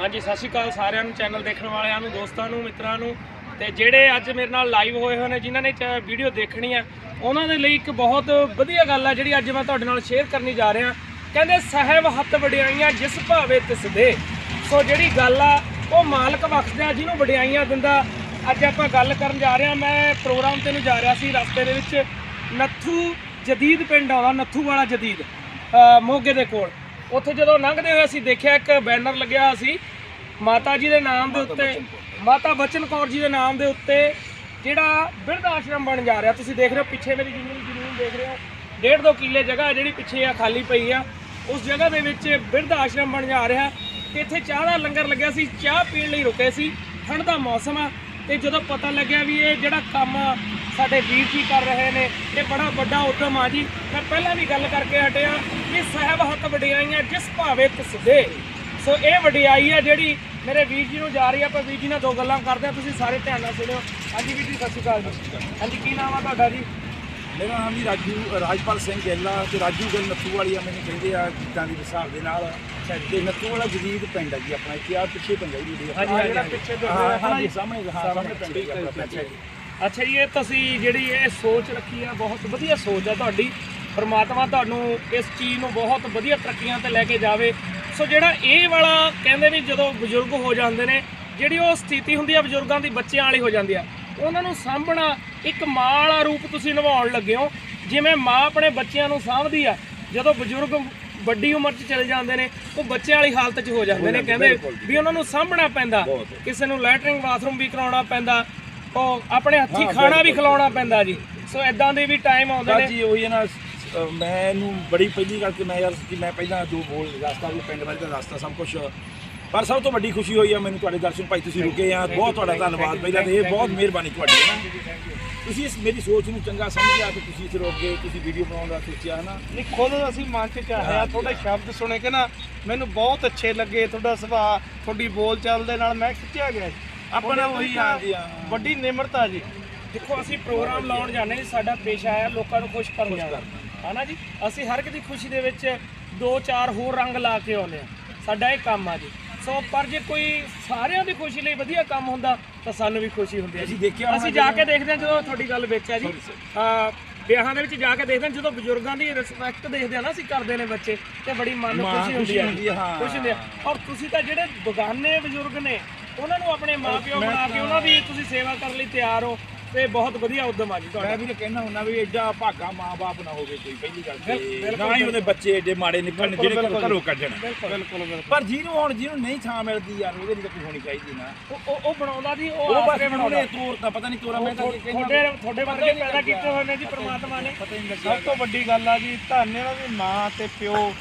ਹਾਂਜੀ, ਸਤਿ ਸ਼੍ਰੀ ਅਕਾਲ ਸਾਰਿਆਂ ਨੂੰ ਚੈਨਲ ਦੇਖਣ ਵਾਲਿਆਂ ਨੂੰ, ਦੋਸਤਾਂ ਨੂੰ, ਮਿੱਤਰਾਂ ਨੂੰ। ਤੇ ਜਿਹੜੇ ਅੱਜ ਮੇਰੇ ਨਾਲ ਲਾਈਵ ਹੋਏ ਹੋਏ ਨੇ, ਜਿਨ੍ਹਾਂ ਨੇ ਵੀਡੀਓ ਦੇਖਣੀ ਆ ਉਹਨਾਂ ਦੇ ਲਈ ਇੱਕ ਬਹੁਤ ਵਧੀਆ ਗੱਲ ਆ ਜਿਹੜੀ ਅੱਜ ਮੈਂ ਤੁਹਾਡੇ ਨਾਲ ਸ਼ੇਅਰ ਕਰਨੀ ਜਾ ਰਿਹਾ। ਕਹਿੰਦੇ ਸਾਹਿਬ ਹੱਥ ਵਡਿਆਈਆਂ ਜਿਸ ਭਾਵੇ ਤਿਸ ਦੇ ਸੋ ਜਿਹੜੀ ਗੱਲ ਆ, ਉਹ ਮਾਲਕ ਬਖਸ਼ਦਾ ਜਿਹਨੂੰ ਵਡਿਆਈਆਂ ਦਿੰਦਾ। ਅੱਜ ਆਪਾਂ ਗੱਲ ਕਰਨ ਜਾ ਰਹੇ ਹਾਂ, ਮੈਂ ਪ੍ਰੋਗਰਾਮ ਤੇ ਨੂੰ ਜਾ ਰਿਹਾ ਸੀ, ਰਸਤੇ ਦੇ ਵਿੱਚ। ਨੱਥੂ ਜਦੀਦ ਪਿੰਡ ਆਉਂਦਾ, ਨੱਥੂ ਵਾਲਾ ਜਦੀਦ ਮੋਗੇ ਦੇ ਕੋਲ। ਉੱਥੇ ਜਦੋਂ ਲੰਘਦੇ ਹੋਏ ਅਸੀਂ ਦੇਖਿਆ ਇੱਕ ਬੈਨਰ ਲੱਗਿਆ ਸੀ ਮਾਤਾ ਜੀ ਦੇ ਨਾਮ ਦੇ ਉੱਤੇ ਮਾਤਾ ਬਚਨ ਕੌਰ ਜੀ ਦੇ ਨਾਮ ਦੇ ਉੱਤੇ ਜਿਹੜਾ ਬਿਰਧ ਆਸ਼ਰਮ ਬਣ ਜਾ ਰਿਹਾ। ਤੁਸੀਂ ਦੇਖ ਰਹੇ ਹੋ ਪਿੱਛੇ ਮੇਰੀ ਜ਼ਮੀਨ ਜ਼ਮੀਨ ਦੇਖ ਰਹੇ ਹੋ। ਡੇਢ ਦੋ ਕਿੱਲੇ ਜਗ੍ਹਾ ਜਿਹੜੀ ਪਿੱਛੇ ਆ ਖਾਲੀ ਪਈ ਆ। ਉਸ ਜਗ੍ਹਾ ਦੇ ਵਿੱਚ ਬਿਰਧ ਆਸ਼ਰਮ ਬਣ ਜਾ ਰਿਹਾ। ਤੇ ਇੱਥੇ ਚਾਹ ਦਾ ਲੰਗਰ ਲੱਗਿਆ ਸੀ ਚਾਹ ਪੀਣ ਲਈ ਰੁਕੇ ਸੀ। ਠੰਡ ਦਾ ਮੌਸਮ ਆ। ਤੇ ਜਦੋਂ ਪਤਾ ਲੱਗਿਆ ਵੀ ਇਹ ਜਿਹੜਾ ਕੰਮ ਸਾਡੇ ਵੀਰ ਜੀ ਕਰ ਰਹੇ ਨੇ, ਇਹ ਬੜਾ ਵੱਡਾ ਉਦਮ ਆ ਜੀ। ਮੈਂ ਪਹਿਲਾਂ ਵੀ ਗੱਲ ਕਰਕੇ ਹਟਿਆ ਕਿ ਸਾਹਿਬ ਹੱਥ ਵਡਿਆਈਆਂ ਜਿਸ ਭਾਵੇ ਤਿਸ ਸੋ ਇਹ ਵਡਿਆਈ ਆ ਜਿਹੜੀ ਮੇਰੇ ਵੀਰ ਜੀ ਨੂੰ ਜਾ ਰਹੀ ਆ, ਆਪਾਂ ਵੀਰ ਜੀ ਨਾਲ ਦੋ ਗੱਲਾਂ ਕਰਦੇ ਆ, ਤੁਸੀਂ ਸਾਰੇ ਧਿਆਨ ਨਾਲ ਸੁਣਿਓ। ਹਾਂਜੀ ਵੀਰ ਜੀ, ਸਤਿ ਸ਼੍ਰੀ ਅਕਾਲ ਜੀ। ਹਾਂਜੀ, ਕੀ ਨਾਮ ਆ ਤੁਹਾਡਾ ਜੀ? ਮੇਰਾ ਨਾਮ ਜੀ ਰਾਜੂ, ਰਾਜਪਾਲ ਸਿੰਘ ਗਿੱਲਾ ਤੇ ਰਾਜੂ ਗਿੱਲ ਨੱਥੂ ਵਾਲੀ ਆ, ਮੈਨੂੰ ਕਹਿੰਦੇ ਆ, ਗੀਤਾਂ ਦੀ ਹਿਸਾਬ ਦੇ ਨਾਲ। ਤੇ ਨੱਥੂ ਵਾਲਾ ਜਦੀਦ ਪਿੰਡ ਆ ਜੀ ਆਪਣਾ ਇੱਥੇ ਆ ਪਿੱਛੇ ਪਿੰਡ ਹੈ ਜੀ ਹਾਂਜੀ, ਹਾਂਜੀ, ਜਿਹੜਾ ਹਾਂਜੀ। ਪਿੱਛੇ ਹਾਂ, ਹਾਂ ਹਾਂ ਜੀ। ਸਾਹਮਣੇ ਹਾਂ ਸਾਹਮਣੇ ਪਿੰਡ ਹੈ ਜੀ ਆਪਣਾ ਅੱਛਾ ਜੀ ਅੱਛਾ ਜੀ ਇਹ ਤੁਸੀਂ ਜਿਹੜੀ ਇਹ ਸੋਚ ਰੱਖੀ ਆ ਬਹੁਤ ਵਧੀਆ ਸੋਚ ਆ ਤੁਹਾਡੀ। ਪਰਮਾਤਮਾ ਤੁਹਾਨੂੰ ਇਸ ਚੀਜ਼ ਨੂੰ ਬਹੁਤ ਵਧੀਆ ਤਰੱਕੀਆਂ ਤੇ ਲੈ ਕੇ ਜਾਵੇ। ਸੋ ਜਿਹੜਾ ਇਹ ਵਾਲਾ ਕਹਿੰਦੇ ਵੀ ਜਦੋਂ ਬਜ਼ੁਰਗ ਹੋ ਜਾਂਦੇ ਨੇ ਜਿਹੜੀ ਉਹ ਸਥਿਤੀ ਹੁੰਦੀ ਆ ਬਜ਼ੁਰਗਾਂ ਦੀ ਬੱਚਿਆਂ ਵਾਲੀ ਹੋ ਜਾਂਦੀ ਆ ਉਹਨਾਂ ਨੂੰ ਸਾਂਭਣਾ ਇੱਕ ਮਾਂ ਵਾਲਾ ਰੂਪ ਤੁਸੀਂ ਨਿਭਾਉਣ ਲੱਗੇ ਹੋ। ਜਿਵੇਂ ਮਾਂ ਆਪਣੇ ਬੱਚਿਆਂ ਨੂੰ ਸਾਂਭਦੀ ਆ ਜਦੋਂ ਬਜ਼ੁਰਗ ਵੱਡੀ ਉਮਰ 'ਚ ਚਲੇ ਜਾਂਦੇ ਨੇ ਉਹ ਬੱਚਿਆਂ ਵਾਲੀ ਹਾਲਤ 'ਚ ਹੋ ਜਾਂਦੇ ਨੇ ਕਹਿੰਦੇ ਵੀ ਉਹਨਾਂ ਨੂੰ ਸਾਂਭਣਾ ਪੈਂਦਾ ਕਿਸੇ ਨੂੰ ਲੈਟਰਿੰਗ ਬਾਥਰੂਮ ਵੀ ਕਰਾਉਣਾ ਪੈਂਦਾ ਉਹ ਆਪਣੇ ਹੱਥੀ ਖਾਣਾ ਵੀ ਖਿਲਾਉਣਾ ਪੈਂਦਾ ਜੀ। ਸੋ ਇਦਾਂ ਦੇ ਵੀ ਟਾਈਮ ਆਉਂਦੇ ਨੇ। ਜੀ ਉਹੀ ਨਾ ਅਹ ਮੈਨੂੰ ਬੜੀ ਪਹਿਲੀ ਗੱਲ ਕਿ ਮੈਂ ਯਾਰ ਕਿ ਮੈਂ ਪਹਿਲਾਂ ਜੋ ਬੋਲ ਰਸਤਾ ਵੀ ਪਿੰਡ ਬਾਰੇ ਦਾ ਰਸਤਾ ਸਭ ਕੁਝ ਪਰ ਸਭ ਤੋਂ ਵੱਡੀ ਖੁਸ਼ੀ ਹੋਈ ਆ ਮੈਨੂੰ ਤੁਹਾਡੇ ਦਰਸ਼ਨ ਭਾਈ ਤੁਸੀਂ ਰੁਕੇ ਆ। ਬਹੁਤ ਤੁਹਾਡਾ ਧੰਨਵਾਦ। ਪਹਿਲਾਂ ਤੇ ਇਹ ਬਹੁਤ ਮਿਹਰਬਾਨੀ ਤੁਹਾਡੀ ਹੈ ਤੁਸੀਂ ਇਸ ਮੇਰੀ ਸੋਚ ਨੂੰ ਚੰਗਾ ਸਮਝਿਆ ਕਿ ਤੁਸੀਂ ਇੱਥੇ ਰੁਕ ਗਏ ਤੁਸੀਂ ਵੀਡੀਓ ਬਣਾਉਣ ਦਾ ਸੋਚਿਆ ਹੈ ਨਾ? ਨਹੀਂ ਖੁਦ ਅਸੀਂ ਮਨ ਚ ਚਾਹਿਆ ਤੁਹਾਡੇ ਸ਼ਬਦ ਸੁਣੇ ਕੇ ਨਾ ਮੈਨੂੰ ਬਹੁਤ ਅੱਛੇ ਲੱਗੇ ਤੁਹਾਡਾ ਸੁਭਾਅ ਤੁਹਾਡੀ ਬੋਲ ਚਾਲ ਦੇ ਨਾਲ ਮੈਂ ਖਿੱਚਿਆ ਗਿਆ। ਆਪਣਾ ਉਹੀ ਆ ਜੀ, ਹਾਂ। ਵੱਡੀ ਨਿਮਰਤਾ ਜੀ। ਦੇਖੋ ਅਸੀਂ ਪ੍ਰੋਗਰਾਮ ਲਾਉਣ ਜਾਂਦੇ ਜੀ ਸਾਡਾ ਪੇਸ਼ਾ ਹੈ ਲੋਕਾਂ ਨੂੰ ਖੁਸ਼ ਕਰਨਾ ਹਨਾ ਜੀ? ਅਸੀਂ ਹਰ ਇੱਕ ਦੀ ਖੁਸ਼ੀ ਦੇ ਵਿੱਚ ਦੋ ਚਾਰ ਹੋਰ ਰੰਗ ਲਾ ਕੇ ਆਉਂਦੇ ਆ ਸਾਡਾ ਇਹ ਕੰਮ ਆ ਜੀ। ਸੋ ਪਰ ਜੇ ਕੋਈ ਸਾਰਿਆਂ ਦੀ ਖੁਸ਼ੀ ਲਈ ਵਧੀਆ ਕੰਮ ਹੁੰਦਾ ਤਾਂ ਸਾਨੂੰ ਵੀ ਖੁਸ਼ੀ ਹੁੰਦੀ ਹੈ ਜੀ। ਦੇਖਿਆ ਅਸੀਂ ਜਾ ਕੇ ਦੇਖਦੇ ਹਾਂ ਜਦੋਂ ਤੁਹਾਡੀ ਗੱਲ ਵਿੱਚ ਹੈ ਜੀ। ਅਹ ਵਿਆਹਾਂ ਦੇ ਵਿੱਚ ਜਾ ਕੇ ਦੇਖਦੇ ਹਾਂ ਜਦੋਂ ਬਜ਼ੁਰਗਾਂ ਦੀ ਰਿਸਪੈਕਟ ਦੇਖਦੇ ਆ ਨਾ ਅਸੀਂ ਕਰਦੇ ਨੇ ਬੱਚੇ ਤੇ ਬੜੀ ਮਨ ਨੂੰ ਖੁਸ਼ੀ ਹੁੰਦੀ ਹੈ ਖੁਸ਼ੀ ਹੁੰਦੀ ਹੈ, ਹਾਂ। ਖੁਸ਼ੀ ਹੁੰਦੀ ਹੈ। ਔਰ ਤੁਸੀਂ ਤਾਂ ਜਿਹੜੇ ਬਗਾਨੇ ਬਜ਼ੁਰਗ ਨੇ ਉਹਨਾਂ ਨੂੰ ਆਪਣੇ ਮਾਪਿਓ ਬਣਾ ਕੇ ਉਹਨਾਂ ਦੀ ਤੁਸੀਂ ਸੇਵਾ ਕਰਨ ਲਈ ਤਿਆਰ ਹੋ। ਤੇ ਬਹੁਤ ਵਧੀਆ ਉਦਮ ਆ ਜੀ ਤੁਹਾਡਾ। ਮੈਂ ਵੀ ਕਹਿਣਾ ਹੁੰਦਾ ਵੀ ਐਡਾ ਭਾਗਾ ਮਾਂ-ਬਾਪ ਨਾ ਹੋਵੇ ਕੋਈ ਪਹਿਲੀ ਗੱਲ ਤੇ। ਨਾ ਹੀ ਉਹਦੇ ਬੱਚੇ ਐਡੇ ਮਾੜੇ ਨਿਕਲਣ ਜਿਹੜੇ। ਘਰੋਂ ਕੱਢਣ। ਬਿਲਕੁਲ ਪਰ ਜਿਹਨੂੰ ਹੁਣ ਜਿਹਨੂੰ ਨਹੀਂ ਥਾਂ ਮਿਲਦੀ ਯਾਰ ਉਹਦੇ ਲਈ ਤਾਂ ਕੋਈ ਹੋਣੀ ਚਾਹੀਦੀ ਨਾ। ਉਹ ਉਹ- ਬਣਾਉਂਦਾ ਜੀ ਉਹ ਆਸਰੇ ਬਣਾਉਂਦਾ। ਬਣਾਉਣੇ ਤੋਰ ਤਾਂ ਪਤਾ ਨਹੀਂ ਤੋਰਾ ਮੈਂ ਤਾਂ ਤੁਹਾਡੇ ਤੁਹਾਡੇ ਵਰਗੇ ਪੈਦਾ ਕੀਤੇ ਹੋਏ ਨੇ ਜੀ ਪ੍ਰਮਾਤਮਾ ਨੇ। ਸਭ ਤੋਂ ਵੱਡੀ ਗੱਲ ਆ ਜੀ ਧੰਨ ਇਹਨਾਂ ਦੀ ਮਾਂ ਤੇ ਪਿਓ।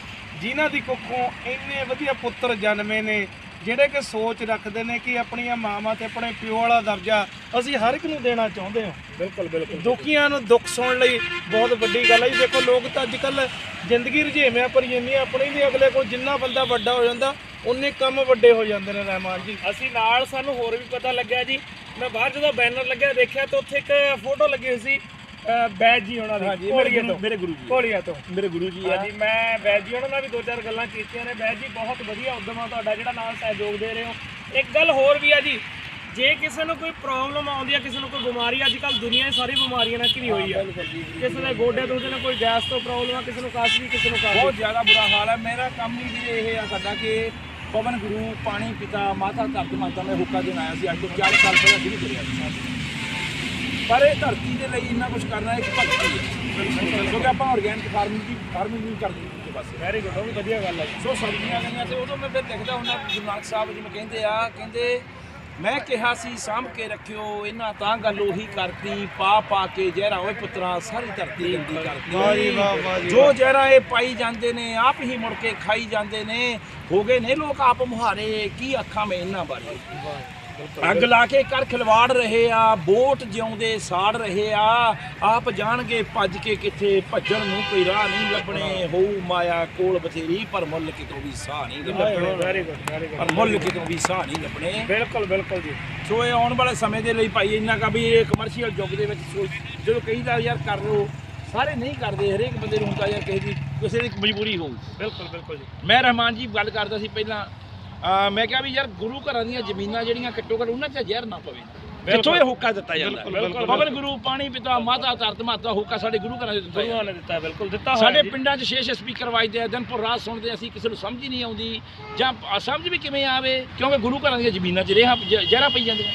ਜਿਨ੍ਹਾਂ ਦੀ ਕੁੱਖੋਂ ਇੰਨੇ ਵਧੀਆ ਪੁੱਤਰ ਜਨਮੇ ਨੇ ਜਿਹੜੇ ਕਿ ਸੋਚ ਰੱਖਦੇ ਨੇ ਕਿ ਆਪਣੀਆਂ ਮਾਵਾਂ ਤੇ ਆਪਣੇ ਪਿਓ ਵਾਲਾ ਦਰਜਾ ਅਸੀਂ ਹਰ ਇੱਕ ਨੂੰ ਦੇਣਾ ਚਾਹੁੰਦੇ ਹਾਂ। ਬਿਲਕੁਲ ਬਿਲਕੁਲ। ਦੁਖੀਆਂ ਨੂੰ ਦੁੱਖ ਸੁਣਨ ਲਈ ਬਹੁਤ ਵੱਡੀ ਗੱਲ ਹੈ। ਜੀ ਦੇਖੋ ਲੋਕ ਤਾਂ ਅੱਜ ਕੱਲ ਜ਼ਿੰਦਗੀ ਰੁਝੇਵਿਆਂ ਪਰ ਜਿੰਨੀ ਆਪਣੀ ਵੀ ਅਗਲੇ ਕੋਲ ਜਿੰਨਾ ਬੰਦਾ ਵੱਡਾ ਹੋ ਜਾਂਦਾ ਉਨੇ ਕੰਮ ਵੱਡੇ ਹੋ ਜਾਂਦੇ ਨੇ ਰਹਿਮਾਨ ਜੀ। ਅਸੀਂ ਨਾਲ ਸਾਨੂੰ ਹੋਰ ਵੀ ਪਤਾ ਲੱਗਿਆ ਜੀ। ਮੈਂ ਬਾਹਰ ਜਦੋਂ ਬੈਨਰ ਲੱਗਿਆ ਦੇਖਿਆ ਤਾਂ ਉੱਥੇ ਇੱਕ ਫੋਟੋ ਲੱਗੀ ਹੋਈ ਸੀ ਬੈਜ ਜੀ ਉਹਨਾਂ ਦੀ ਕੋਲੀਏ ਤੋਂ ਮੇਰੇ ਗੁਰੂ ਜੀ। ਕੋਲੀਆ ਤੋਂ। ਮੇਰੇ ਗੁਰੂ ਜੀ ਆ ਜੀ। ਮੈਂ ਬੈਜ ਜੀ ਉਹਨਾਂ ਨਾਲ ਵੀ ਦੋ ਚਾਰ ਗੱਲਾਂ ਕੀਤੀਆਂ ਨੇ। ਬੈਜ ਜੀ ਬਹੁਤ ਵਧੀਆ ਉਦਮ ਆ ਤੁਹਾਡਾ ਜਿਹੜਾ ਨਾਲ ਸਹਿਯੋਗ ਦੇ ਰਹੇ ਹੋ। ਇੱਕ ਗੱਲ ਹੋਰ ਵੀ ਆ ਜੀ ਜੇ ਕਿਸੇ ਨੂੰ ਕੋਈ ਪ੍ਰੋਬਲਮ ਆਉਂਦੀ ਆ ਕਿਸੇ ਨੂੰ ਕੋਈ ਬਿਮਾਰੀ ਅੱਜ ਕੱਲ ਦੁਨੀਆ 'ਚ ਸਾਰੀ ਬਿਮਾਰੀਆਂ ਨਾਲ ਘਿਰੀ ਹੋਈ ਆ। ਕਿਸੇ ਦੇ ਗੋਡੇ ਦੁਖਦੇ ਨੇ ਕੋਈ ਗੈਸ ਤੋਂ ਪ੍ਰੋਬਲਮ ਆ ਕਿਸੇ ਨੂੰ ਕਾਸ਼ ਵੀ ਕਿਸੇ ਨੂੰ ਕਾਸ਼ ਬਹੁਤ ਜ਼ਿਆਦਾ ਬੁਰਾ ਹਾਲ ਹੈ ਮੇਰਾ ਕੰਮ ਹੀ ਜੀ ਇਹ ਆ ਸਾਡਾ ਕਿ ਪਵਨ ਗੁਰੂ ਪਾਣੀ ਪਿਤਾ ਮਾਤਾ ਧਰਤ ਮਾਤਾ ਮੈਂ ਹੁੱਕਾ ਦੇਣ ਆਇਆ ਸੀ। ਅੱਜ ਤੋਂ 40 ਸਾਲ ਪਹਿਲਾਂ ਸ਼ੁਰੂ ਕਰਿਆ ਸੀ। ਪਰ ਇਹ ਧਰਤੀ ਦੇ ਲਈ ਇੰਨਾ ਕੁਝ ਕਰਨਾ ਇੱਕ ਭਗਤੀ ਹੈ। ਕਿਉਂਕਿ ਆਪਾਂ ਆਰਗੈਨਿਕ ਫਾਰਮਿੰਗ ਦੀ ਫਾਰਮਿੰਗ ਨਹੀਂ ਕਰਦੇ ਪਾਸੇ ਵੈਰੀ ਗੁੱਡ ਉਹ ਵੀ ਵਧੀਆ ਗੱਲ ਜੀ। ਸੋ ਸਬਜ਼ੀਆਂ ਗਈਆਂ ਤੇ ਉਦੋਂ ਮੈਂ ਫਿਰ ਲਿਖਦਾ ਹੁੰਦਾ ਗੁਰੂ ਨਾਨਕ ਸਾਹਿਬ ਜਿਵੇਂ ਕਹਿੰਦੇ ਆ ਕਹਿੰਦੇ ਮੈਂ ਕਿਹਾ ਸੀ ਸਾਂਭ ਕੇ ਰੱਖਿਓ ਇਹਨਾਂ ਤਾਂ ਗੱਲ ਉਹੀ ਕਰਤੀ ਪਾ ਪਾ ਕੇ ਜ਼ਹਿਰਾ ਓਏ ਪੁੱਤਰਾ ਸਾਰੀ ਧਰਤੀ ਗੰਦੀ ਕਰਤੀ। ਵਾਹ ਜੀ ਵਾਹ, ਵਾਹ ਜੀ ਜੋ ਜ਼ਹਿਰਾ ਇਹ ਪਾਈ ਜਾਂਦੇ ਨੇ ਆਪ ਹੀ ਮੁੜ ਕੇ ਖਾਈ ਜਾਂਦੇ ਨੇ ਹੋ ਗਏ ਨੇ ਲੋਕ ਆਪ ਮੁਹਾਰੇ ਕੀ ਅੱਖਾਂ ਮੈਂ ਇਹਨਾਂ ਬਾਰੇ? ਅੱਗ ਲਾ ਕੇ ਕਰ ਖਿਲਵਾੜ ਰਹੇ ਆ ਬੋਟ ਜਿਉਂਦੇ ਸਾੜ ਰਹੇ ਆ। ਆਪ ਜਾਣਗੇ ਭੱਜ ਕੇ ਕਿੱਥੇ ਭੱਜਣ ਨੂੰ ਕੋਈ ਰਾਹ ਨਹੀਂ ਲੱਭਣੇ। ਹੋਊ ਮਾਇਆ ਕੋਲ ਬਥੇਰੀ ਪਰ ਮੁੱਲ ਕਿਤੋਂ ਵੀ ਸਾਹ ਨਹੀਂ ਲੱਭਣੇ। ਵੈਰੀ ਗੁੱਡ ਵੈਰੀ ਪਰ ਮੁੱਲ ਕਿਤੋਂ ਵੀ ਸਾਹ ਨਹੀਂ ਲੱਭਣੇ। ਬਿਲਕੁਲ ਬਿਲਕੁਲ ਜੀ। ਸੋ ਇਹ ਆਉਣ ਵਾਲੇ ਸਮੇਂ ਦੇ ਲਈ ਭਾਈ ਇੰਨਾ ਕਾ ਵੀ ਇਹ ਕਮਰਸ਼ੀਅਲ ਯੁੱਗ ਦੇ ਵਿੱਚ ਜਦੋਂ ਕਹੀਦਾ ਯਾਰ ਕਰ ਲਓ ਸਾਰੇ ਨਹੀਂ ਕਰਦੇ ਹਰੇਕ ਬੰਦੇ ਨੂੰ ਹੁੰਦਾ ਯਾਰ ਕਿਸੇ ਦੀ ਕਿਸੇ ਦੀ ਮਜਬੂਰੀ ਹੋਊ। ਬਿਲਕੁਲ ਬਿਲਕੁਲ ਜੀ। ਮੈਂ ਰਹਿਮਾਨ ਜੀ ਗੱਲ ਕਰਦਾ ਸੀ ਪਹਿਲਾਂ ਮੈਂ ਕਿਹਾ ਵੀ ਯਾਰ ਗੁਰੂ ਘਰਾਂ ਦੀਆਂ ਜ਼ਮੀਨਾਂ ਜਿਹੜੀਆਂ ਘੱਟੋ ਘੱਟ ਉਹਨਾਂ 'ਚ ਜ਼ਹਿਰ ਨਾ ਪਵੇ। ਜਿੱਥੋਂ ਇਹ ਹੋਕਾ ਦਿੱਤਾ ਜਾਂਦਾ। ਪਵਨ ਗੁਰੂ ਪਾਣੀ ਪਿਤਾ ਮਾਤਾ ਧਰਤ ਮਾਤਾ ਹੋਕਾ ਸਾਡੇ ਗੁਰੂ ਘਰਾਂ ਦੇ ਦਿੱਤਾ ਗੁਰੂਆਂ ਨੇ ਦਿੱਤਾ ਬਿਲਕੁਲ ਦਿੱਤਾ ਹੋਇਆ ਸਾਡੇ। ਪਿੰਡਾਂ 'ਚ ਛੇ ਛੇ ਸਪੀਕਰ ਵੱਜਦੇ ਆ ਦਿਨਪੁਰ ਰਾਤ ਸੁਣਦੇ ਅਸੀਂ ਕਿਸੇ ਨੂੰ ਸਮਝ ਹੀ ਨਹੀਂ ਆਉਂਦੀ। ਜਾਂ ਸਮਝ ਵੀ ਕਿਵੇਂ ਆਵੇ? ਕਿਉਂਕਿ ਗੁਰੂ ਘਰਾਂ ਦੀਆਂ ਜ਼ਮੀਨਾਂ 'ਚ ਰੇਹਾਂ ਜ਼ਹਿਰਾਂ ਪਈ ਜਾਂਦੀਆਂ।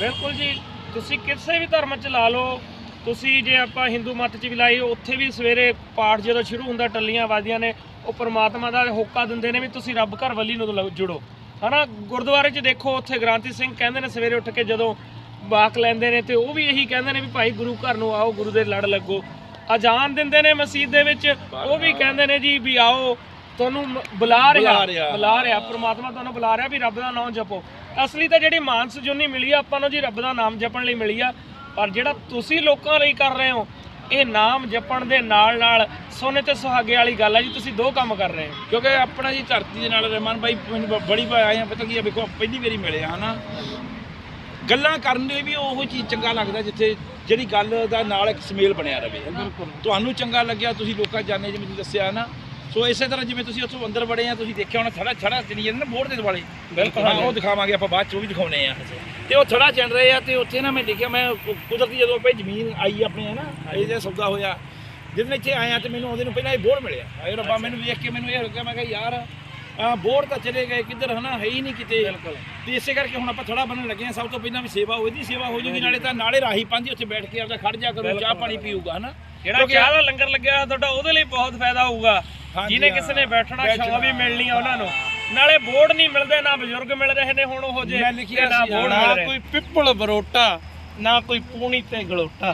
ਬਿਲਕੁਲ ਜੀ ਤੁਸੀਂ ਕਿਸੇ ਵੀ ਧਰਮ 'ਚ ਲਾ ਲਓ ਤੁਸੀਂ ਜੇ ਆਪਾਂ ਹਿੰਦੂ ਮਤ 'ਚ ਵੀ ਲਾਈਏ ਉੱਥੇ ਵੀ ਸਵੇਰੇ ਪਾਠ ਜਦੋਂ ਸ਼ੁਰੂ ਹੁੰਦਾ ਟੱਲੀਆਂ ਵੱਜਦੀਆਂ ਨੇ ਉਹ ਪ੍ਰਮਾਤਮਾ ਦਾ ਹੋਕਾ ਦਿੰਦੇ ਨੇ ਵੀ ਤੁਸੀਂ ਰੱਬ ਘਰ ਵੱਲੀ ਨੂੰ ਜੁੜੋ। ਹਨਾ ਗੁਰਦੁਆਰੇ 'ਚ ਦੇਖੋ ਉੱਥੇ ਗ੍ਰਾਂਤੀ ਸਿੰਘ ਕਹਿੰਦੇ ਨੇ ਸਵੇਰੇ ਉੱਠ ਕੇ ਜਦੋਂ ਬਾਕ ਲੈਂਦੇ ਨੇ ਤੇ ਉਹ ਵੀ ਇਹੀ ਕਹਿੰਦੇ ਨੇ ਵੀ ਭਾਈ ਗੁਰੂ ਘਰ ਨੂੰ ਆਓ ਗੁਰੂ ਦੇ ਲੜ ਲੱਗੋ। ਅਜ਼ਾਨ ਦਿੰਦੇ ਨੇ ਮਸਜਿਦ ਦੇ ਵਿੱਚ ਉਹ ਵੀ ਕਹਿੰਦੇ ਨੇ ਜੀ ਵੀ ਆਓ ਤੁਹਾਨੂੰ ਮ- ਬੁਲਾ ਰਿਹਾ ਬੁਲਾ ਰਿਹਾ। ਬੁਲਾ ਰਿਹਾ ਪ੍ਰਮਾਤਮਾ ਤੁਹਾਨੂੰ ਬੁਲਾ ਰਿਹਾ ਵੀ ਰੱਬ ਦਾ ਨਾਮ ਜਪੋ। ਅਸਲੀ ਤਾਂ ਜਿਹੜੀ ਮਾਨਸ ਜੁਨੀ ਮਿਲੀ ਆ ਆਪਾਂ ਨੂੰ ਜੀ ਰੱਬ ਦਾ ਨਾਮ ਜਪਣ ਲਈ ਮਿਲੀ ਆ ਪਰ ਜਿਹੜਾ ਤੁਸੀਂ ਲੋਕਾਂ ਲਈ ਕਰ ਰਹੇ ਹੋ ਇਹ ਨਾਮ ਜਪਣ ਦੇ ਨਾਲ ਨਾਲ ਸੋਨੇ ਤੇ ਸੁਹਾਗੇ ਵਾਲੀ ਗੱਲ ਆ ਜੀ ਤੁਸੀਂ ਦੋ ਕੰਮ ਕਰ ਰਹੇ ਹੋ। ਕਿਉਂਕਿ ਆਪਣਾ ਜੀ ਧਰਤੀ ਦੇ ਨਾਲ ਰਹਿਮਾਨ ਬਾਈ ਮੈਨੂੰ ਬੜੀ ਵਾਰ ਆਏ ਆ ਪਤਾ ਕੀ ਆ ਵੇਖੋ ਪਹਿਲੀ ਵਾਰੀ ਮਿਲੇ ਆ ਹਨਾ। ਗੱਲਾਂ ਕਰਨ ਦੇ ਵੀ ਉਹ ਚੀਜ਼ ਚੰਗਾ ਲੱਗਦਾ ਜਿੱਥੇ ਜਿਹੜੀ ਗੱਲ ਦਾ ਨਾਲ ਇੱਕ ਸਮੇਲ ਬਣਿਆ ਰਵੇ ਬਿਲਕੁਲ। ਤੁਹਾਨੂੰ ਚੰਗਾ ਲੱਗਿਆ ਤੁਸੀਂ ਲੋਕਾਂ ਜਾਣੇ ਜਿਵੇਂ ਤੁਸੀਂ ਦੱਸਿਆ ਨਾ ਸੋ ਇਸੇ ਤਰ੍ਹਾਂ ਜਿਵੇਂ ਤੁਸੀਂ ਉੱਥੋਂ ਅੰਦਰ ਵੜੇ ਆ ਤੁਸੀਂ ਦੇਖਿਆ ਹੋਣਾ ਥੜਾ ਛੜਾ ਚਲੀ ਜਾਂਦਾ ਨਾ ਬੋਰਡ ਦੇ ਦੁਆਲੇ। ਬਿਲਕੁਲ। ਹਾਂ। ਉਹ ਦਿਖਾਵਾਂਗੇ ਆਪਾਂ ਬਾਅਦ ਚ ਉਹ ਵੀ ਦਿਖਾਉਣੇ ਆ। ਤੇ ਉਹ ਥੜਾ ਚੱਲ ਰਹੇ ਆ ਤੇ ਉੱਥੇ ਨਾ ਮੈਂ ਦੇਖਿਆ ਮੈਂ ਕੁਦਰਤੀ ਜਦੋਂ ਆਪਣੀ ਜ਼ਮੀਨ ਆਈ ਆਪਣੇ ਹੈ ਨਾ ਇਹ ਜੇ ਸੌਦਾ ਹੋਇਆ। ਜਦੋਂ ਇੱਥੇ ਆਇਆ ਤੇ ਮੈਨੂੰ ਉਹਦੇ ਨੂੰ ਪਹਿਲਾਂ ਇਹ ਬੋਰਡ ਮਿਲਿਆ। ਆਏ ਰੱਬਾ ਮੈਨੂੰ ਵੇਖ ਕੇ ਮੈਨੂੰ ਇਹ ਲੱਗਿਆ ਮੈਂ ਕਿਹਾ ਯਾਰ ਆ ਬੋਰਡ ਤਾਂ ਚਲੇ ਗਏ ਕਿੱਧਰ ਹਨਾ ਹੈ ਹੀ ਨਹੀਂ ਕਿਤੇ। ਬਿਲਕੁਲ। ਤੇ ਇਸੇ ਕਰਕੇ ਹੁਣ ਆਪਾਂ ਥੜਾ ਬਣਨ ਲੱਗੇ ਆ ਸਭ ਤੋਂ ਪਹਿਲਾਂ ਵੀ ਸੇਵਾ ਹੋਈ ਦੀ ਸੇਵਾ ਹੋ ਜੂਗੀ ਨਾਲੇ ਤਾਂ ਨਾਲੇ ਰਾਹੀ ਪਾਂਦੀ ਉੱਥੇ ਬੈਠ ਕੇ ਆਪਦਾ ਖੜ ਜਾ ਕਰੂ ਚਾਹ ਪਾਣੀ ਪੀਊਗਾ ਹਨਾ। ਜਿਹੜਾ ਚਾਹ ਦਾ ਲੰਗਰ ਲੱਗਿਆ ਤੁਹਾਡਾ ਉਹਦੇ ਲਈ ਬਹੁਤ ਫਾਇਦਾ ਹੋਊਗਾ। ਜਿਹਨੇ ਹਾਂ। ਕਿਸੇ ਨੇ ਬੈਠਣਾ ਬੈਠਣਾ। ਛਾਂ ਵੀ ਮਿਲਣੀ ਆ ਉਹਨਾਂ ਨੂੰ। ਨਾਲੇ ਬੋਰਡ ਨਹੀਂ ਮਿਲਦੇ ਨਾ ਬਜ਼ੁਰਗ ਮਿਲ ਰਹੇ ਨੇ ਹੁਣ ਉਹ ਜੇ ਮੈਂ ਲਿਖਿਆ ਨਾ ਨਾ ਮਿਲ ਰਹੇ। ਕੋਈ ਪਿੱਪਲ ਬਰੋਟਾ ਨਾ ਕੋਈ ਪੂਣੀ ਤੇ ਗਲੋਟਾ।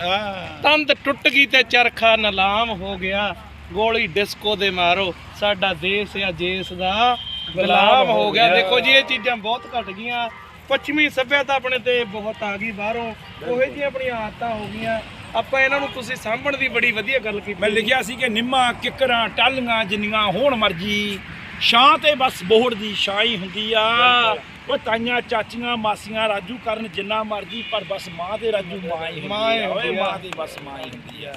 ਤੰਦ ਟੁੱਟ ਗਈ ਤੇ ਚਰਖਾ ਨਲਾਮ ਹੋ ਗਿਆ ਗੋਲੀ ਡਿਸਕੋ ਦੇ ਮਾਰੋ। ਸਾਡਾ ਦੇਸ਼ ਆ ਜੇਸ ਦਾ ਗੁਲਾਮ ਹੋ ਗਿਆ। ਦੇਖੋ ਜੀ ਇਹ ਚੀਜ਼ਾਂ ਬਹੁਤ ਘਟ ਗਈਆਂ। ਪੱਛਮੀ ਸੱਭਿਅਤਾ ਆਪਣੇ ਤੇ ਬਹੁਤ ਆ ਗਈ ਬਾਹਰੋਂ। ਉਹੇ ਜਿਹੀਆਂ ਆਪਣੀਆਂ ਆਦਤਾਂ ਹੋ ਗਈਆਂ। ਆਪਾਂ ਇਹਨਾਂ ਨੂੰ ਤੁਸੀਂ ਸਾਂਭਣ ਦੀ ਬੜੀ ਵਧੀਆ ਗੱਲ ਕੀਤੀ ਮੈਂ ਲਿਖਿਆ ਸੀ ਕਿ ਨਿੰਮਾ ਕਿੱਕਰਾਂ ਟਾਲੀਆਂ ਜਿੰਨੀਆਂ ਹੋਣ ਮਰਜ਼ੀ। ਛਾਂ ਤੇ ਬਸ ਬੋਹੜ ਦੀ ਛਾਂ ਹੀ ਹੁੰਦੀ ਆ। ਉਹ ਤਾਈਆਂ ਚਾਚੀਆਂ ਮਾਸੀਆਂ ਰਾਜੂ ਕਰਨ ਜਿੰਨਾ ਮਰਜ਼ੀ ਪਰ ਬਸ ਮਾਂ ਤੇ ਰਾਜੂ ਮਾਂ ਹੀ ਮਾਂ ਹੀ ਓਏ। ਮਾਂ ਤੇ ਬਸ ਮਾਂ ਹੀ ਹੁੰਦੀ ਆ।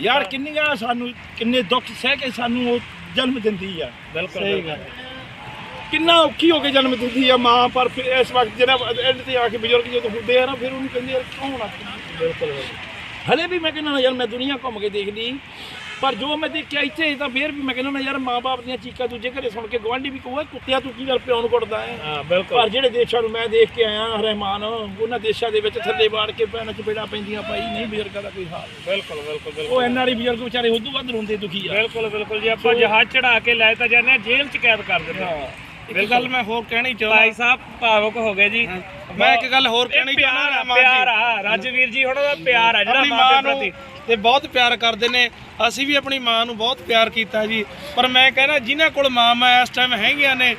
ਯਾਰ ਕਿੰਨੀਆਂ ਸਾਨੂੰ ਕਿੰਨੇ ਦੁੱਖ ਸਹਿ ਕੇ ਸਾਨੂੰ ਉਹ ਜਨਮ ਦਿੰਦੀ ਆ। ਬਿਲਕੁਲ ਸਹੀ। ਗੱਲ ਕਿੰਨਾ ਔਖੀ ਹੋ ਕੇ ਜਨਮ ਦਿੰਦੀ ਆ ਮਾਂ ਪਰ ਫਿਰ ਇਸ ਵਕਤ ਜਿਹੜਾ ਐਂਡ ਤੇ ਆ ਕੇ ਬਜ਼ੁਰਗ ਜਦੋਂ ਹੁੰਦੇ ਆ ਨਾ ਫਿਰ ਉਹਨੂੰ ਕਹਿੰਦੇ ਯਾਰ ਕੌਣ ਆ? ਬਿਲਕੁਲ ਹਲੇ ਵੀ ਮੈਂ ਕਹਿੰਦਾ ਨਾ ਯਾਰ ਮੈਂ ਦੁਨੀਆ ਘੁੰਮ ਕੇ ਦੇਖ ਲਈ ਪਰ ਜੋ ਮੈਂ ਦੇਖਿਆ ਇੱਥੇ ਤਾਂ ਫੇਰ ਵੀ ਮੈਂ ਕਹਿੰਦਾ ਨਾ ਯਾਰ ਮਾਪੇ ਦੀਆਂ ਚੀਕਾਂ ਦੂਜੇ ਘਰੇ ਸੁਣ ਕੇ ਗਵਾਂਢੀ ਵੀ ਕਹੂਗਾ ਕੁੱਤਿਆ ਤੂੰ ਕੀ ਗੱਲ ਪਿਓ ਨੂੰ ਕੁੱਟਦਾ ਹੈ ਹਾਂ ਪਰ ਬਿਲਕੁਲ ਜਿਹੜੇ ਦੇਸ਼ਾਂ ਨੂੰ ਮੈਂ ਦੇਖ ਕੇ ਆਇਆ ਰਹਿਮਾਨ ਉਹਨਾਂ ਦੇਸ਼ਾਂ ਦੇ ਵਿੱਚ ਥੱਲੇ ਬਾੜ ਕੇ ਪੈਣਾ ਚਪੇੜਾ ਪੈਂਦੀਆਂ ਭਾਈ ਨਹੀਂ ਬਜ਼ੁਰਗਾਂ ਦਾ ਕੋਈ ਹਾਲ। ਬਿਲਕੁਲ ਬਿਲਕੁਲ ਬਿਲਕੁਲ। ਉਹ ਐਨਆਰਈ ਬਜ਼ੁਰਗ ਵਿਚਾਰੇ ਉਦੋਂ ਵੱਧ ਰੋਂਦੇ ਦੁਖੀ ਆ। ਬਿਲਕੁਲ ਬਿਲਕੁਲ ਜੀ ਆਪਾਂ ਜਹਾਜ਼ ਚੜਾ ਕੇ ਲੈ ਤਾਂ ਜਾਂਦੇ ਆ ਜੇਲ੍ਹ ਚ ਕੈਦ ਕਰ ਦਿੰਦੇ ਆ ਇੱਕ ਗੱਲ ਮੈਂ ਹੋਰ ਕਹਿਣੀ ਚਾਹੁੰਦਾ ਭਾਈ ਸਾਹਿਬ ਭਾਵੁਕ ਹੋ ਗਏ ਜੀ। ਮੈਂ ਇੱਕ ਗੱਲ ਹੋਰ ਕਹਿਣੀ ਚਾਹੁੰਦਾ। ਪਿਆਰ ਆ ਰਾਜਵੀਰ ਜੀ ਹੁਣ ਦਾ ਪਿਆਰ ਆ ਜਿਹੜਾ ਮਾਂ ਦੇ ਪ੍ਰਤੀ ਤੇ ਬਹੁਤ ਪਿਆਰ ਕਰਦੇ ਨੇ। ਅਸੀਂ ਵੀ ਆਪਣੀ ਮਾਂ ਨੂੰ ਬਹੁਤ ਪਿਆਰ ਕੀਤਾ ਜੀ। ਪਰ ਮੈਂ ਕਹਿੰਦਾ ਜਿਨ੍ਹਾਂ ਕੋਲ ਮਾਂ ਇਸ ਟਾਈਮ ਹੈਗੀਆਂ ਨੇ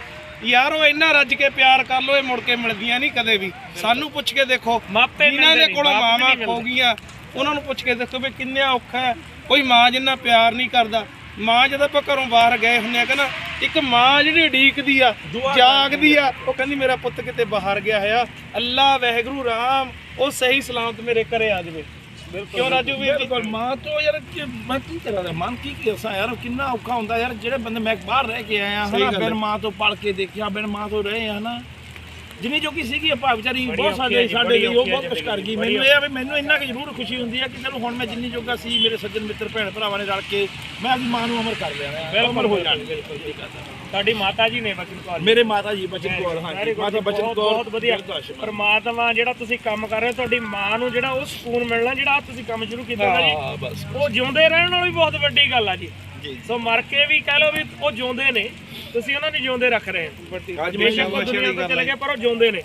ਯਾਰ ਉਹ ਇੰਨਾ ਰੱਜ ਕੇ ਪਿਆਰ ਕਰ ਲੋ ਇਹ ਮੁੜ ਕੇ ਮਿਲਦੀਆਂ ਨਹੀਂ ਕਦੇ ਵੀ। ਸਾਨੂੰ ਪੁੱਛ ਕੇ ਦੇਖੋ ਜਿਨ੍ਹਾਂ ਦੇ ਕੋਲੋਂ ਮਾਵਾਂ ਖੋ। ਗਈਆਂ ਉਹਨਾਂ ਨੂੰ ਪੁੱਛ ਕੇ ਦੇਖੋ ਵੀ ਕਿੰਨਾ ਔਖਾ ਹੈ। ਕੋਈ ਮਾਂ ਜਿੰਨਾ ਪਿਆਰ ਨਹੀਂ ਕਰਦਾ। ਮਾਂ ਜਦੋਂ ਆਪਾਂ ਘਰੋਂ ਬਾਹਰ ਗਏ ਹੁੰਨੇ ਆ ਕਹਿੰਦਾ ਇੱਕ ਮਾਂ ਜਿਹੜੀ ਉਡੀਕਦੀ ਆ ਜਾਗਦੀ ਆ। ਉਹ ਕਹਿੰਦੀ ਮੇਰਾ ਪੁੱਤ ਕਿਤੇ ਬਾਹਰ ਗਿਆ ਹੋਇਆ। ਅੱਲਾ ਵਾਹਿਗੁਰੂ ਰਾਮ ਉਹ ਸਹੀ ਸਲਾਮਤ ਮੇਰੇ ਘਰੇ ਆ ਜਾਵੇ। ਕਿਉਂ ਰਾਜੂ ਵੀਰ ਜੀ? ਬਿਲਕੁਲ ਮਾਂ ਤੋਂ ਯਾਰ ਕਿ ਮੈਂ ਕੀ ਕਰਾਂ ਦਾ ਮਨ ਕੀ ਕਿਸਾ ਯਾਰ ਕਿੰਨਾ ਔਖਾ ਹੁੰਦਾ ਯਾਰ ਜਿਹੜੇ ਬੰਦੇ ਮੈਂ ਬਾਹਰ ਰਹਿ ਕੇ ਆਇਆ ਸਹੀ ਹਨਾ ਗੱਲ ਬਿਨ ਹੈ। ਮਾਂ ਤੋਂ ਪੜ ਕੇ ਦੇਖਿਆ ਬਿਨ ਮਾਂ ਤੋਂ ਰਹੇ ਆ ਹਨਾ। ਜਿੰਨੀ ਜੋਗੀ ਸੀਗੀ ਆਪਾਂ ਵਿਚਾਰੀ ਬਹੁਤ ਸਾਡੇ ਜੀ, ਲਈ ਉਹ ਬਹੁਤ ਕੁਝ ਕਰ ਗਈ। ਮੈਨੂੰ ਇਹ ਆ ਵੀ ਮੈਨੂੰ ਇੰਨਾ ਕਿ ਜ਼ਰੂਰ ਖੁਸ਼ੀ ਹੁੰਦੀ ਆ ਕਿ ਚਲੋ ਹੁਣ ਮੈਂ ਜਿੰਨੀ ਜੋਗਾ ਸੀ ਮੇਰੇ ਸੱਜਣ ਮਿੱਤਰ ਭੈਣ ਭਰਾਵਾਂ ਨੇ ਰਲ ਕੇ ਮੈਂ ਆਪਣੀ ਮਾਂ ਨੂੰ ਅਮਰ ਕਰ ਲਿਆ ਬਿਲਕੁਲ ਹੋ ਜਾਣੀ। ਬਿਲਕੁਲ ਜੀ। ਤੁਹਾਡੀ ਮਾਤਾ ਜੀ ਨੇ ਬਚਨ ਕੌਰ ਮੇਰੇ ਮਾਤਾ ਜੀ ਬਚਨ ਕੌਰ ਹਾਂਜੀ। ਮਾਤਾ ਬਚਨ ਕੌਰ ਬਹੁਤ ਵਧੀਆ। ਪਰਮਾਤਮਾ ਜਿਹੜਾ ਤੁਸੀਂ ਕੰਮ ਕਰ ਰਹੇ ਹੋ ਤੁਹਾਡੀ ਮਾਂ ਨੂੰ ਜਿਹੜਾ ਉਹ ਸਕੂਨ ਮਿਲਣਾ ਜਿਹੜਾ ਤੁਸੀਂ ਕੰਮ ਸ਼ੁਰੂ ਕੀਤਾ ਜੀ ਉਹ ਜਿਉਂਦੇ ਰਹਿਣ ਨਾਲ ਵੀ ਬਹੁਤ ਵੱਡੀ ਗੱਲ ਆ ਜੀ। ਸੋ ਮਰ ਕੇ ਵੀ ਕਹਿ ਲਓ ਵੀ ਉਹ ਜਿਉਂਦੇ ਨੇ ਤੁਸੀਂ ਉਹਨਾਂ ਨੂੰ ਜਿਉਂਦੇ ਰੱਖ ਰਹੇ ਹੋ। ਅੱਜ ਮੈਂ ਦੁਨੀਆ ਤੋਂ ਗੱਲ ਚਲੇ ਗਏ ਪਰ ਉਹ ਜਿਉਂਦੇ ਨੇ।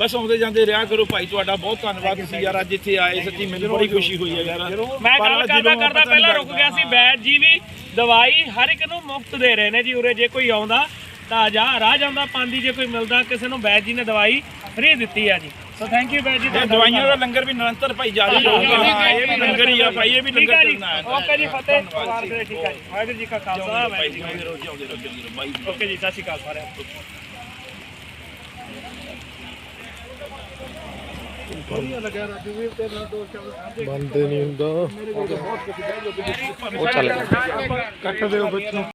ਬਸ ਆਉਂਦੇ ਜਾਂਦੇ ਰਿਹਾ ਕਰੋ ਭਾਈ ਤੁਹਾਡਾ ਬਹੁਤ ਧੰਨਵਾਦ ਤੁਸੀਂ ਯਾਰ ਅੱਜ ਇੱਥੇ ਆਏ ਸੱਚੀ ਮੈਨੂੰ ਬੜੀ ਖੁਸ਼ੀ ਹੋਈ ਹੈ ਯਾਰ। ਮੈਂ ਗੱਲ ਕਰਦਾ ਕਰਦਾ ਪਹਿਲਾਂ ਰੁਕ ਗਿਆ ਸੀ ਬੈਦ ਜੀ ਵੀ। ਦਵਾਈ ਹਰ ਇੱਕ ਨੂੰ ਮੁਫਤ ਦੇ ਰਹੇ ਨੇ ਜੀ ਉਰੇ ਜੇ ਕੋਈ ਆਉਂਦਾ ਤਾਂ ਜਾ ਰਾਹ ਜਾਂਦਾ ਪਾਂਦੀ ਜੇ ਕੋਈ ਮਿਲਦਾ ਕਿਸੇ ਨੂੰ ਬੈਦ ਜੀ ਨੇ ਦਵਾਈ ਫ੍ਰੀ ਦਿੱਤੀ ਆ ਜੀ। ਸੋ ਥੈਂਕ ਯੂ ਬੈਦ ਜੀ ਤੁਹਾਡਾ ਦਵਾਈਆਂ ਦਾ ਲੰਗਰ ਵੀ ਨਿਰੰਤਰ ਭਾਈ ਜਾਰੀ ਰਹੂਗਾ। ਇਹ ਵੀ ਲੰਗਰ ਹੀ ਆ ਭਾਈ ਇਹ ਵੀ ਲੰਗਰ ਚੱਲਣਾ ਹੈ। ਓਕੇ ਜੀ ਫਤਿਹ। ਪਰਿਵਾਰ ਦੇ ਠੀਕ ਆ ਜੀ। ਵਾਹਿਗੁਰੂ ਜੀ ਕਾ ਖਾਲਸਾ ਵਾਹਿਗੁਰੂ ਜੀ ਕੀ ਫਤਿਹ ਓਕੇ ਜੀ ਸਤਿ ਸ਼੍ਰੀ ਅਕਾਲ ਸਾਰਿਆਂ ਨੂੰ। ਬੰਦੇ ਨਹੀਂ ਹੁੰਦਾ। ਉਹ ਚੱਲ ਗਿਆ। ਕੱਟ ਦਿਓ ਬੱਚੋਂ।